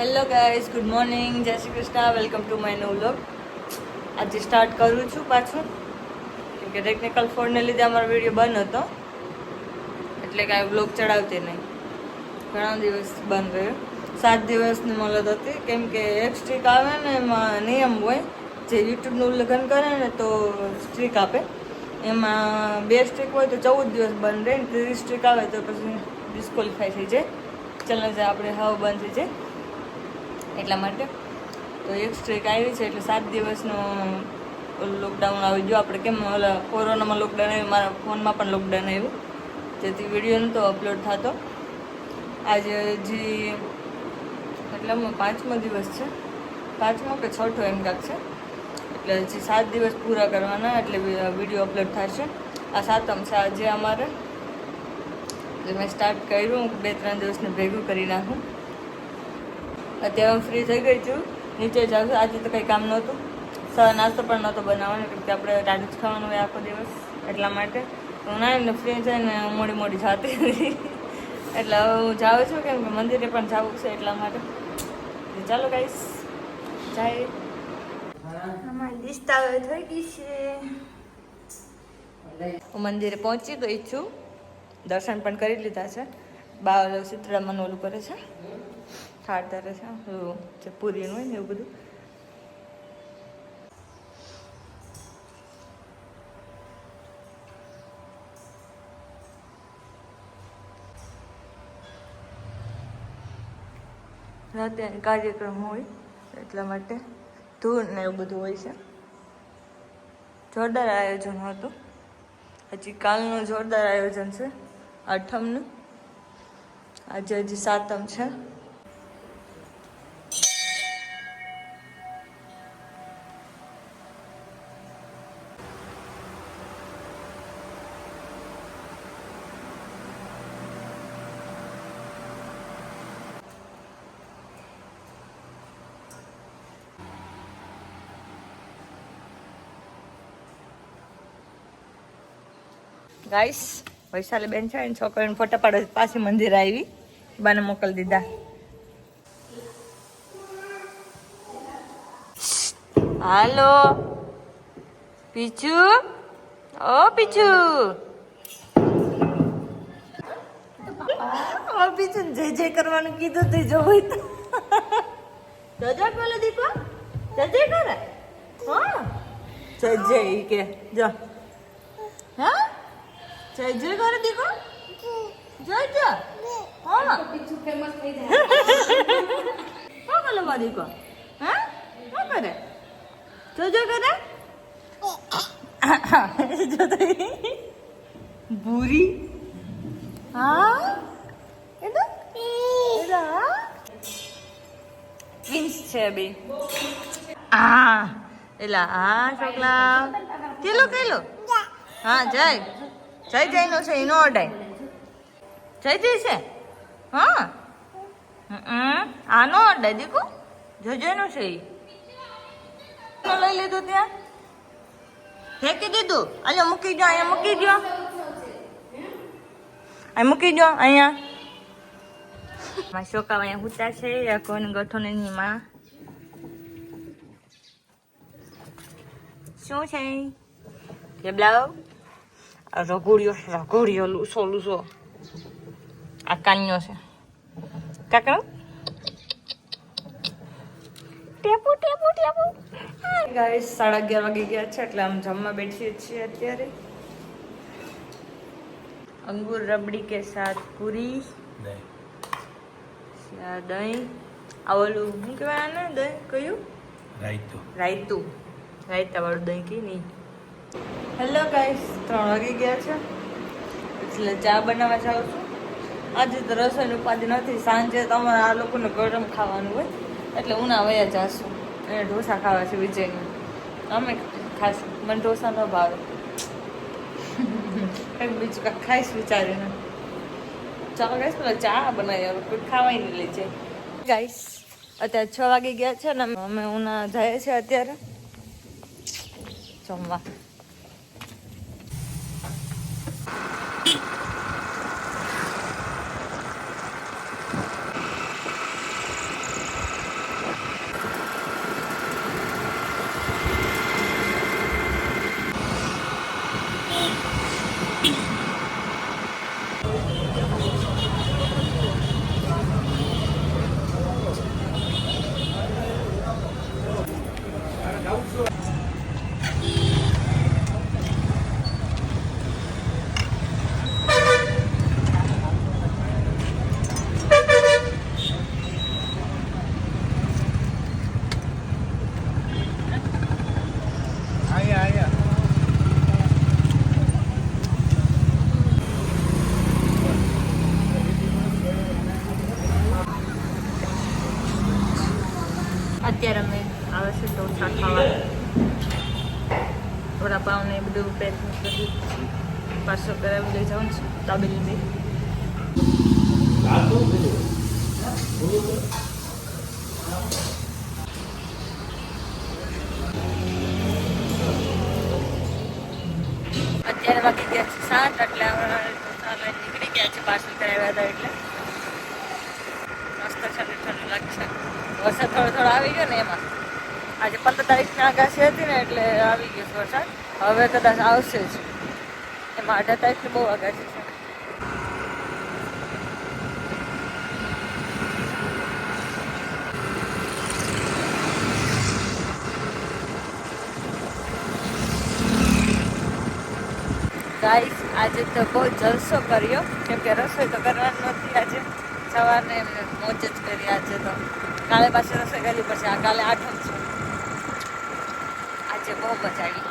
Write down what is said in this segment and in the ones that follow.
Hello guys, good morning. જય Shri Krishna. Welcome to my new vlog. આજે start કરું છું પાછું. કેમ કે ટેકનિકલ ફોનને લીધે અમારો વીડિયો બંધ હતો. એટલે કાંઈ વ્લોગ ચડાવતી નહીં. ઘણા દિવસ બંધ રહ્યો. સાત દિવસની મોલત હતી. કેમ કે એક સ્ટ્રીક આવે ને એમાં નિયમ હોય, જે યુટ્યુબનું ઉલ્લંઘન કરે ને તો સ્ટ્રીક આપે. એમાં બે સ્ટ્રીક હોય તો ચૌદ દિવસ બંધ રહે ને ત્રીસ સ્ટ્રીક આવે તો પછી ડિસ્કોલિફાય થઈ જાય. ચેનલ આપણે હાવ બંધ થઈ જાય. એટલા માટે. તો એક સ્ટ્રીક આવી છે એટલે સાત દિવસનો લોકડાઉન આવી ગયો. આપણે કેમ ઓલા કોરોનામાં લોકડાઉન આવ્યું? મારા ફોનમાં પણ લોકડાઉન આવ્યું. જેથી વીડિયો નહોતો અપલોડ થતો. આજે હજી મતલબ પાંચમો દિવસ છે. પાંચમો કે છઠ્ઠો એમ કાંક છે. એટલે હજી સાત દિવસ પૂરા કરવાના એટલે વીડિયો અપલોડ થશે. આ સાતમ છે આજે અમારે. એટલે મેં સ્ટાર્ટ કર્યું. બે ત્રણ દિવસને ભેગું કરી નાખું. અત્યારે હું ફ્રી થઈ ગઈ છું. નીચે જાઉં આજે તો કંઈ કામ નહોતું. સવાર નાસ્તો પણ નહોતો બનાવવાનો કેમ કે આપણે ટાઢું જ ખાવાનું હોય આખો દિવસ એટલા માટે. હું ના ને ફ્રી થઈને મોડી મોડી જાતી હતી એટલે હવે હું જાઉં છું કેમ કે મંદિરે પણ જવું છે એટલા માટે. ચાલો ગાઈસ જાય. અમારી દિસ્તા હવે થઈ ગઈ છે. હું મંદિરે પહોંચી ગઈ છું. દર્શન પણ કરી લીધા છે. બા ચિત્રામાં ઓલું કરે છે. થાળ ધરે છે પૂરીનું હોય ને એવું બધું. રાતે કાર્યક્રમ હોય એટલા માટે ધૂળ ને એવું બધું હોય છે. જોરદાર આયોજન હતું. હજી કાલનું જોરદાર આયોજન છે. આઠમનું. આજે હજી સાતમ છે. ગાઈસ વૈશાલી બેન છે ને છોકરીને ફોટા પાડે પાછી મંદિર આવી. બાને મોકલી દીધા. હાલો. પીચુ ઓ પીચુ ઓ પીચુ જય જય કરવાનું કીધું તું જો હોય તો. જય બોલે દીપો. જજે કરે હા. જય જય કે જો. હા? જય જય કરે દીકો જય જય હા પીછું ફેમસ થઈ જાય શું કરે મારી દીકો હા શું કરે જો જો કરે જો તો ઈ. ભૂરી હા એ તો એ તો હા ટ્વિન્સ છે બે આ એલા હા છોકલા કેલો કેલો હા જય જય જયનો છે, એનો અડાય જય જય છે? હા. આનો અડાય દીકુ. જય જયનો છે એ લઈ લીધું ત્યાં? ફેંકી દીધું? અલ્યા મૂકી દો અહીંયા મૂકી દો અહીં મૂકી દો અહીંયા. મારા શોકા અહીંયા હુતા છે કોને ગઠોને ની માં? શું છે? કે બ્લાઉ આ રઘોડિયો રઘોડિયો લૂસો લૂસો આ કાન્યો છે કાકા ટેપુ ટેપુ ટેપુ ગાઈસ સાડા અગિયાર વાગી ગયા છે એટલે આમ જમવા બેઠીએ છીએ અત્યારે. અંગૂર રબડી કે સાથ પૂરી. દહીં. આ ઓલું શું કહેવાય આને દહીં કયું? રાયતું. રાયતું. રાયતા વાળું દહીં કે નહીં? હેલો ગાઈસ ત્રણ વાગી ગયા છે. એટલે ચા બનાવવા જાઉં છું. આજે તો રસોઈનું ઉપાધિ નથી, સાંજે તમારે આ લોકોને ગરમ ખાવાનું હોય. એટલે ઉના વયા જાશું. એને ઢોસા ખાવા છે વિજયને. અમે ખાસ મને ઢોસા ન ભાવે. કંઈક બીજું કાંઈક ખાઈશ વિચારીને. ચાલો ગાઈસ પેલા ચા બનાવી આવે કોઈ ખાવાય નહીં લઈ જાય ગાઈસ અત્યારે છ વાગી ગયા છે ને અમે ઉના જઈએ છીએ અત્યારે. જમવા અત્યારે અમે આવે છે ઢોસા ખાવા વડાપાવ ને એ બધું પેક કરી પાર્સલ કરાવી લઈ જાઉં છું દાબેલી બી અત્યારે વાગી ગયા છે સાત એટલે હવે નીકળી ગયા છે પાર્સલ કરાવ્યા હતા એટલે. મસ્ત ઠંડુ ઠંડુ લાગશે વરસાદ થોડો થોડો આવી ગયો ને એમાં. આજે પંદર તારીખની આગાશી હતી ને એટલે આવી ગયો છે વરસાદ. હવે કદાચ આવશે જ. એમાં અઢાર તારીખની બહુ આગાશી છે. ગાઈસ આજે તો બહુ જલસો કર્યો. કેમ કે રસોઈ તો કરવાની નથી આજે. સવારને મોજ જ કરી આજે તો. કાલે પાછી રસોઈ કરવી પડશે. આ કાલે આઠમ છે. આજે બહુ મજા આવી.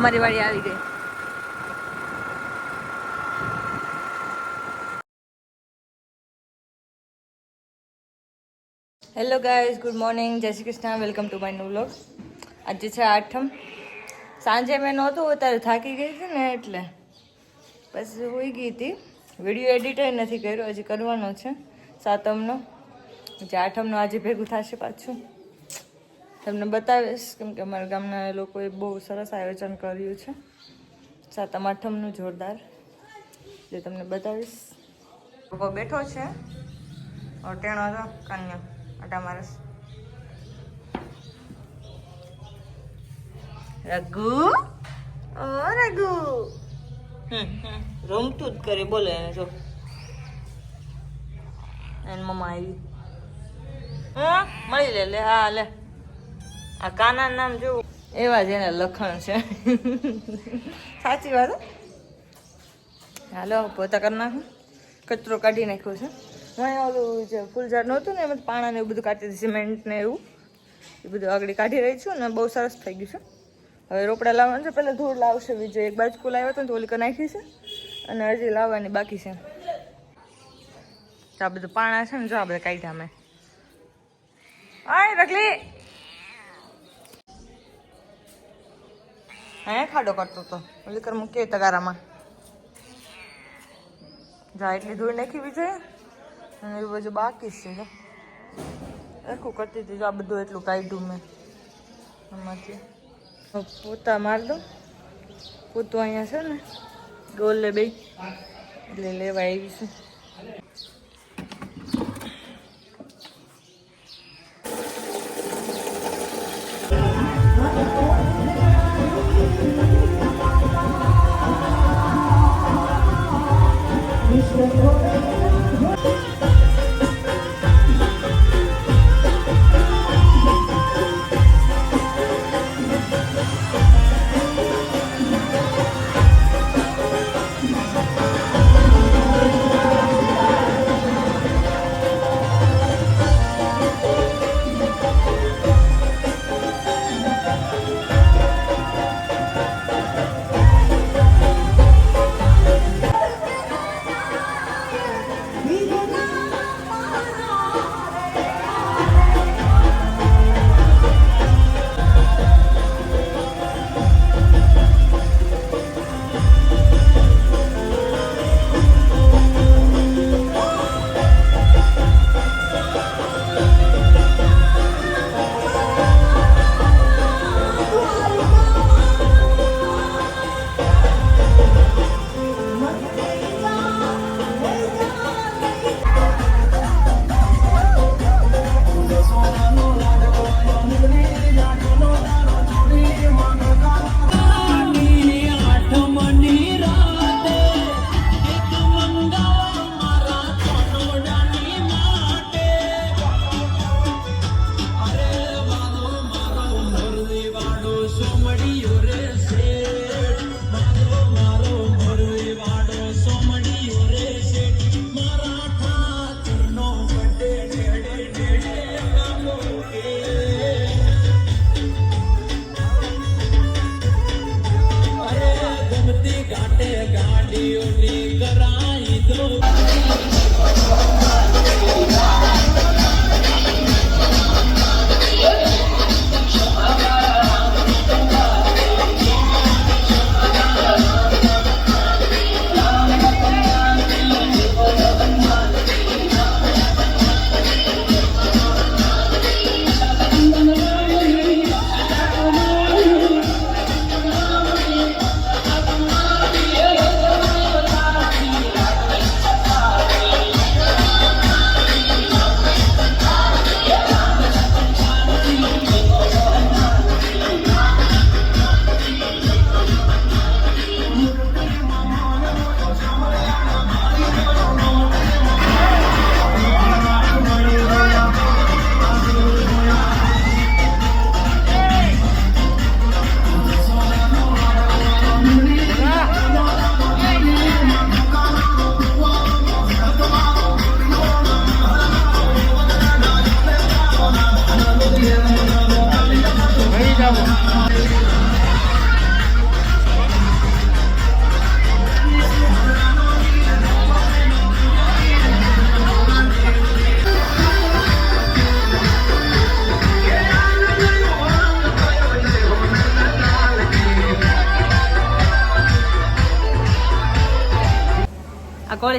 અમારી વાડી આવી ગઈ. હેલો ગાઈઝ ગુડ મોર્નિંગ જય Shri Krishna welcome to my new vlog આજે છે આઠમ. સાંજે મેં નહોતું, અત્યારે થાકી ગઈ હતી ને એટલે. પછી હોઈ ગઈ હતી. વીડિયો એડિટ નથી કર્યો. હજી કરવાનો છે સાતમનો. જે આઠમનો આજે ભેગું થશે પાછું. તમને બતાવીશ, કેમ કે અમારા ગામના લોકોએ બહુ સરસ આયોજન કર્યું છે. સાતમ, આઠમનું જોરદાર. જે તમને બતાવીશ. બેઠો છે. ટેણો કન્યા? આટા મારસ. રઘુ? ઓ રઘુ. રમતું જ કરે બોલે એને જો. એની મમ્મા આવી. હા મળી લે લે હા લે. આ કાના નામ જો એવા જ એના લખણ છે. સાચી વાત હાલો પોતા કરી નાખું. કચરો કાઢી નાખ્યો છે. હું ઓલું જે ફૂલઝાડ નહોતું ને, એમાં પાણા ને એવું બધું કાઢી સિમેન્ટ ને એવું. એ બધું આગળ કાઢી રહી છું ને, બહુ સરસ થઈ ગયું છે. હવે રોપડા લાવવાનું છે, પહેલાં ધૂળ લાવશે બીજો એક બાજુ કુલ આવ્યો હતો ને, તો ઓલી નાખી છે અને હજી લાવવાની બાકી છે. આ બધું પાણા છે ને, જો આ બધા કાઢ્યા મેં આય, રખલી! હા ખાડો કરતો તો ઓલી કર મૂકીએ તગારામાં. જા, એટલી ધૂળ નાખી બી જોઈએ અને એ બધું બાકી જ છે આખું કરતી હતી આ બધું એટલું કાઢ્યું મેં. એમાંથી પૂતા માર દો પોતું અહીંયા છે ને, ગોલે બે એટલે લેવા આવી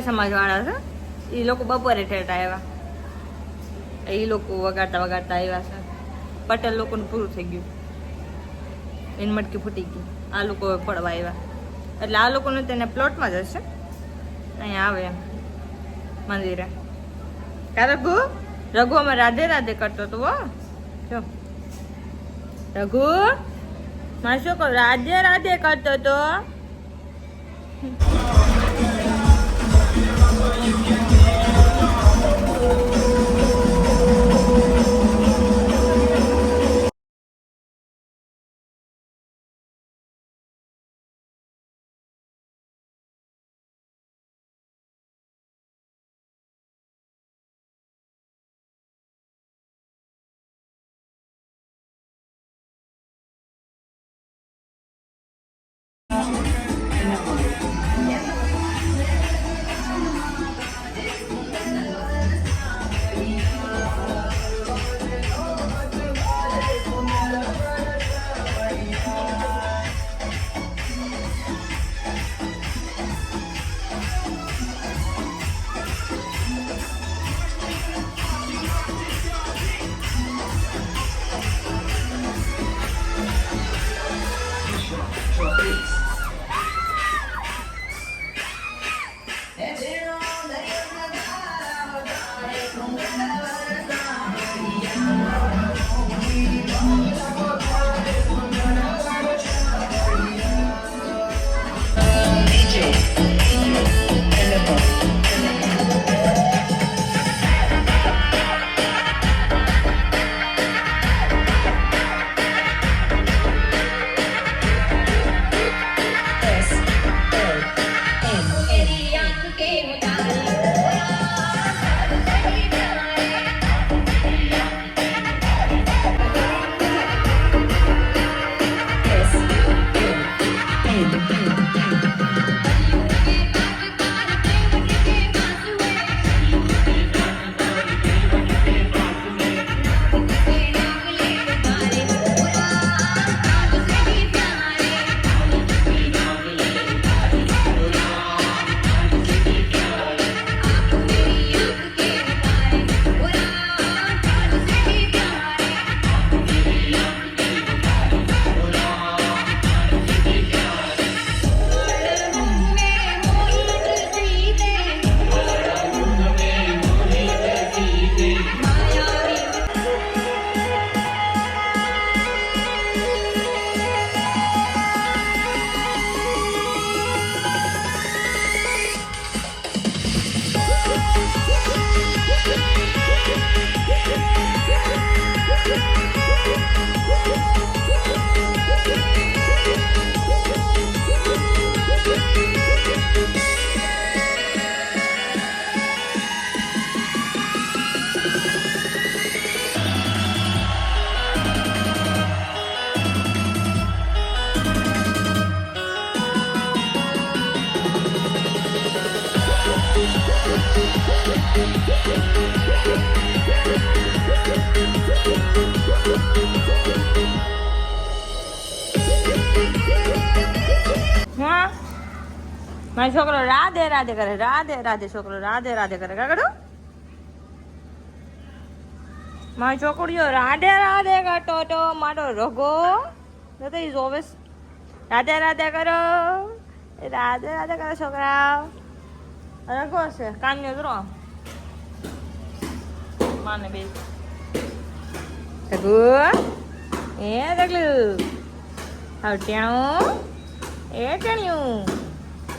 સમાજ વાળા છે. એ લોકો બપોરે ઠેરતા આવ્યા. એ લોકો વગાડતા વગાડતા આવ્યા છે. પટેલ લોકોનું પૂરું થઈ ગયું. એની મટકી ફૂટી ગઈ. આ લોકો પડવા આવ્યા. એટલે આ લોકોનું તેને પ્લોટમાં જ હશે. અહીંયા આવે એમ. મંદિરે. કા રઘુ? રઘુ અમે રાધે રાધે કરતો હતો જો. રઘુ? મારે શું કહું? રાધે રાધે કરતો હતો. મારો છોકરો રાધે રાધે કરે, રાધે રાધે છોકરો, રાધે રાધે કરે. કાકડો મારી છોકરીઓ રાધે રાધે કરતો તો મારો રગો તો જોવે છે. રાધે રાધે કરો રાધે રાધે કરો છોકરા રગો છે કાન્યો જરો માને બે. રઘુ, એ રગલું હવે ટેણું. એ ટેણ્યું.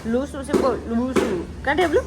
લૂસું છે બોલ લૂસું કાઢે પેલું